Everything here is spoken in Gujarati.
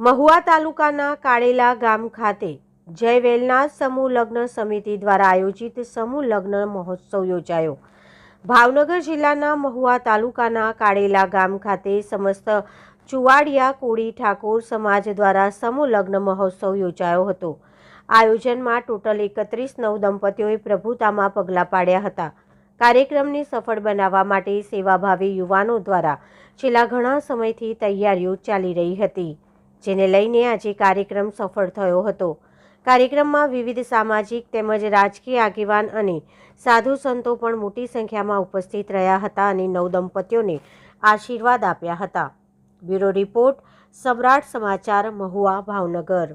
મહુવા તાલુકાના કાળેલા ગામ ખાતે જય વેલનાથ સમૂહ લગ્ન સમિતિ દ્વારા આયોજિત સમૂહ લગ્ન મહોત્સવ યોજાયો. ભાવનગર જિલ્લાના મહુવા તાલુકાના કાળેલા ગામ ખાતે સમસ્ત ચુવાડિયા કોળી ઠાકોર સમાજ દ્વારા સમૂહ લગ્ન મહોત્સવ યોજાયો હતો. આયોજનમાં ટોટલ એકત્રીસ નવ દંપતીઓએ પ્રભુતામાં પગલાં પાડ્યા હતા. કાર્યક્રમને સફળ બનાવવા માટે સેવાભાવી યુવાનો દ્વારા છેલ્લા ઘણા સમયથી તૈયારીઓ ચાલી રહી હતી. જેને લઈને આજે કાર્યક્રમ સફળ થયો હતો. કાર્યક્રમમાં વિવિધ સામાજિક તેમજ રાજકીય આગેવાન અને સાધુ સંતો પણ મોટી સંખ્યામાં ઉપસ્થિત રહ્યા હતા અને નવ દંપતીઓને આશીર્વાદ આપ્યા હતા. બ્યુરો રિપોર્ટ, સમ્રાટ સમાચાર, મહુવા ભાવનગર.